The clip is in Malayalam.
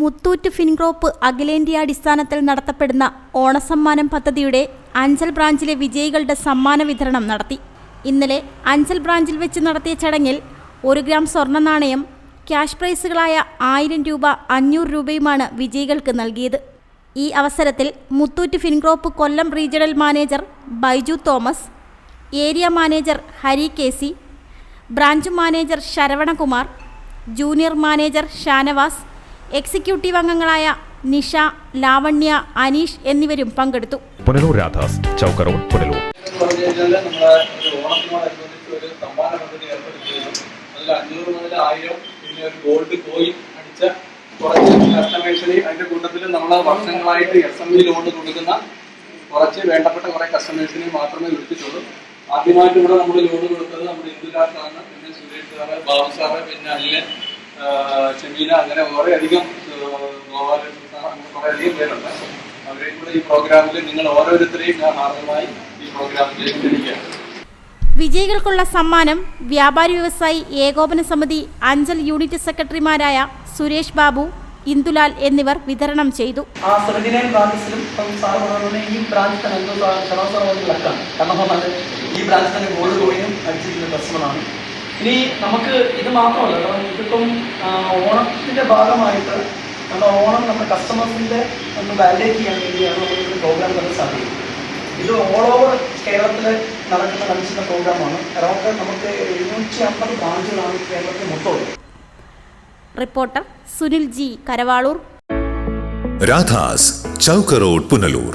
മുത്തൂറ്റ് ഫിൻഗ്രോപ്പ് അഖിലേന്ത്യാടിസ്ഥാനത്തിൽ നടത്തപ്പെടുന്ന ഓണസമ്മാനം പദ്ധതിയുടെ അഞ്ചൽ ബ്രാഞ്ചിലെ വിജയികളുടെ സമ്മാന വിതരണം നടത്തി. ഇന്നലെ അഞ്ചൽ ബ്രാഞ്ചിൽ വെച്ച് നടത്തിയ ചടങ്ങിൽ ഒരു ഗ്രാം സ്വർണ നാണയം ക്യാഷ് പ്രൈസുകളായ ആയിരം രൂപ അഞ്ഞൂറ് രൂപയുമാണ് വിജയികൾക്ക് നൽകിയത്. ഈ അവസരത്തിൽ Muthoot Fingroup Kollam regional manager Baiju Thomas area manager Hari K C branch manager Saravanakumar junior manager Shanavas executive അംഗങ്ങളായ നിഷ ലാവണ്യ അനീഷ് എന്നിവരും പങ്കെടുത്തു. പുനലൂർ രാധാസ് ചൗക്ക് റോഡ് പുനലൂർ ഒരു സമ്മാന പദ്ധതി ഏർപ്പെടുത്തിയിരുന്നു. അതിൽ അഞ്ഞൂറ് മുതൽ ആയിരം പിന്നെ ഒരു ഗോൾഡ് കോയിൻ അടിച്ച കുറച്ച് കസ്റ്റമേഴ്സിന് അതിന്റെ കൂട്ടത്തിൽ നമ്മൾ വർഷങ്ങളായിട്ട് എസ് എം ഇ ലോൺ കൊടുക്കുന്ന കുറച്ച് വേണ്ടപ്പെട്ട കുറെ കസ്റ്റമേഴ്സിനെ മാത്രമേ വിളിച്ചിട്ടുള്ളൂ. ആദ്യമായിട്ട് ഇവിടെ നമ്മൾ ലോൺ കൊടുത്തത് നമ്മുടെ ഇന്ദുരാ സാറിന് പിന്നെ സുരേഷ് സാറ് ബാബു സാറ് പിന്നെ അനിൽ ചെമീന അങ്ങനെ കുറെ അധികം ഗോപാലകൃഷ്ണൻ സാർ അങ്ങനെ കുറെ അധികം പേരുണ്ട്. അവരെയും കൂടെ ഈ പ്രോഗ്രാമിൽ നിങ്ങൾ ഓരോരുത്തരെയും ഞാൻ ഹാർദമായി ഈ പ്രോഗ്രാമിലേക്ക് ക്ഷണിക്കുകയാണ് വിജയികൾക്കുള്ള സമ്മാനം വ്യാപാരി വ്യവസായി ഏകോപന സമിതി അഞ്ചൽ യൂണിറ്റ് സെക്രട്ടറിമാരായ സുരേഷ് ബാബു ഇന്ദുലാൽ എന്നിവർ വിതരണം ചെയ്തു. ആ ബ്രാഞ്ചസിലും ഈ ബ്രാഞ്ച് തന്നെ കാരണം ഈ ബ്രാഞ്ച് തന്നെ ഗോൾഡ് കോയിനും അടിച്ചിരിക്കുന്ന ഇനി നമുക്ക് ഇത് മാത്രമല്ല കാരണം ഇതിപ്പം ഓണത്തിന്റെ ഓണത്തിന്റെ ഭാഗമായിട്ട് നമ്മുടെ ഓണം നമ്മുടെ കസ്റ്റമേഴ്സിന്റെ ഒന്ന് വാലിഡേറ്റ് ചെയ്യാൻ വേണ്ടിയാണ് നമ്മൾ ഒരു പ്രോഗ്രാം തന്നെ സ്റ്റാർട്ട് ചെയ്യുന്നത്. ഇത് ഓൾ ഓവർ കേരളത്തിൽ നടക്കുന്ന നടത്തുന്ന പ്രോഗ്രാമാണ് അറൗണ്ട് നമുക്ക് എഴുന്നൂറ്റി അമ്പത് ബ്രാഞ്ചുകളാണ് കേരളത്തിൽ മൊത്തം റിപ്പോർട്ടർ സുനിൽ ജി കരവാളൂർ. രാധാസ് ചൗക്കറോഡ് പുനലൂർ.